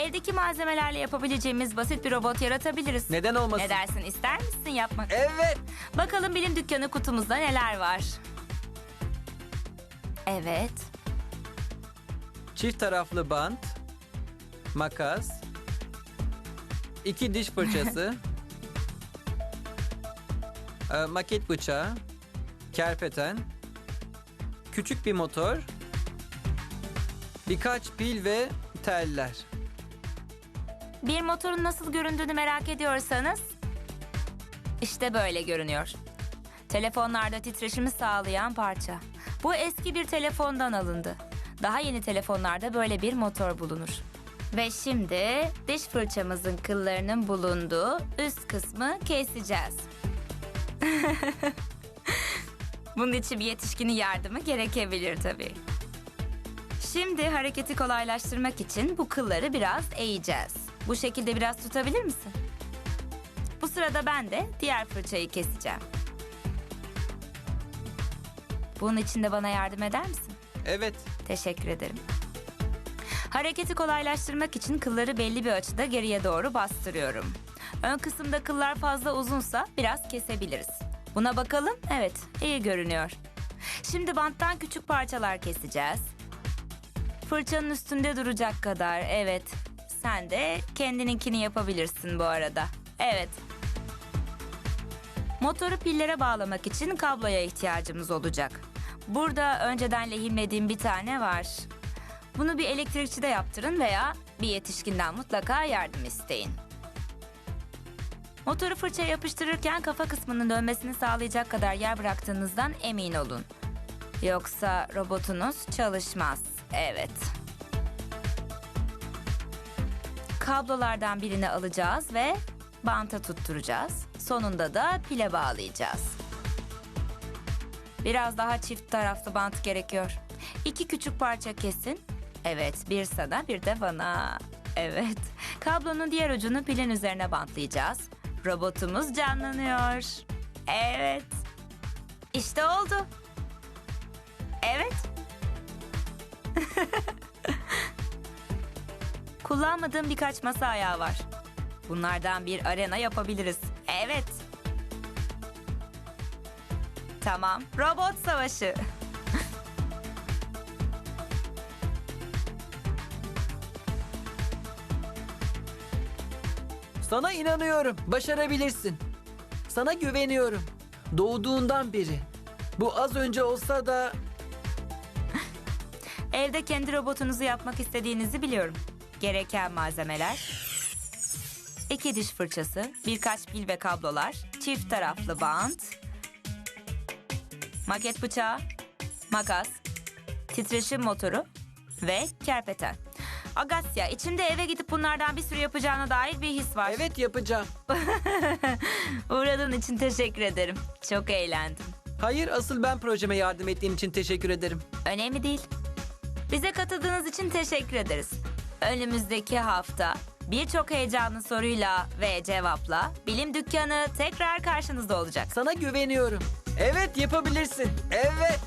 Evdeki malzemelerle yapabileceğimiz basit bir robot yaratabiliriz. Neden olmasın? Ne dersin ister misin yapmak? Evet. Bakalım bilim dükkanı kutumuzda neler var. Evet. Çift taraflı bant, makas, iki diş fırçası, e, maket bıçağı, kerpeten, küçük bir motor, birkaç pil ve teller. Bir motorun nasıl göründüğünü merak ediyorsanız işte böyle görünüyor. Telefonlarda titreşimi sağlayan parça. Bu eski bir telefondan alındı. Daha yeni telefonlarda böyle bir motor bulunur. Ve şimdi diş fırçamızın kıllarının bulunduğu üst kısmı keseceğiz. Bunun için bir yetişkinin yardımı gerekebilir tabii. Şimdi hareketi kolaylaştırmak için bu kılları biraz eğeceğiz. Bu şekilde biraz tutabilir misin? Bu sırada ben de diğer fırçayı keseceğim. Bunun için de bana yardım eder misin? Evet, Teşekkür ederim. Hareketi kolaylaştırmak için kılları belli bir açıda geriye doğru bastırıyorum. Ön kısımda kıllar fazla uzunsa biraz kesebiliriz. Buna bakalım. Evet, iyi görünüyor. Şimdi banttan küçük parçalar keseceğiz. Fırçanın üstünde duracak kadar. Evet. Sen de kendininkini yapabilirsin bu arada. Evet. Motoru pillere bağlamak için kabloya ihtiyacımız olacak. Burada önceden lehimlediğim bir tane var. Bunu bir elektrikçide yaptırın veya bir yetişkinden mutlaka yardım isteyin. Motoru fırçaya yapıştırırken kafa kısmının dönmesini sağlayacak kadar yer bıraktığınızdan emin olun. Yoksa robotunuz çalışmaz. Evet. Kablolardan birini alacağız ve banta tutturacağız. Sonunda da pile bağlayacağız. Biraz daha çift taraflı bant gerekiyor. İki küçük parça kesin. Evet, bir sana bir de bana. Evet. Kablonun diğer ucunu pilin üzerine bantlayacağız. Robotumuz canlanıyor. Evet. İşte oldu. Evet. Kullanmadığım birkaç masa ayağı var. Bunlardan bir arena yapabiliriz. Evet. Tamam. Robot savaşı. sana inanıyorum. Başarabilirsin. Sana güveniyorum. Doğduğundan beri. Bu az önce olsa da Evde kendi robotunuzu yapmak istediğinizi biliyorum. Gereken malzemeler... iki diş fırçası, birkaç pil ve kablolar, çift taraflı bant, maket bıçağı, makas, titreşim motoru ve kerpeten. Agasya, içimde eve gidip bunlardan bir sürü yapacağına dair bir his var. evet yapacağım. Uğradığın için teşekkür ederim. Çok eğlendim. Hayır, asıl ben projeme yardım ettiğin için teşekkür ederim. Önemli değil. Bize katıldığınız için teşekkür ederiz. Önümüzdeki hafta birçok heyecanlı soruyla ve cevapla Bilim Dükkanı tekrar karşınızda olacak. Sana güveniyorum. Evet yapabilirsin. Evet.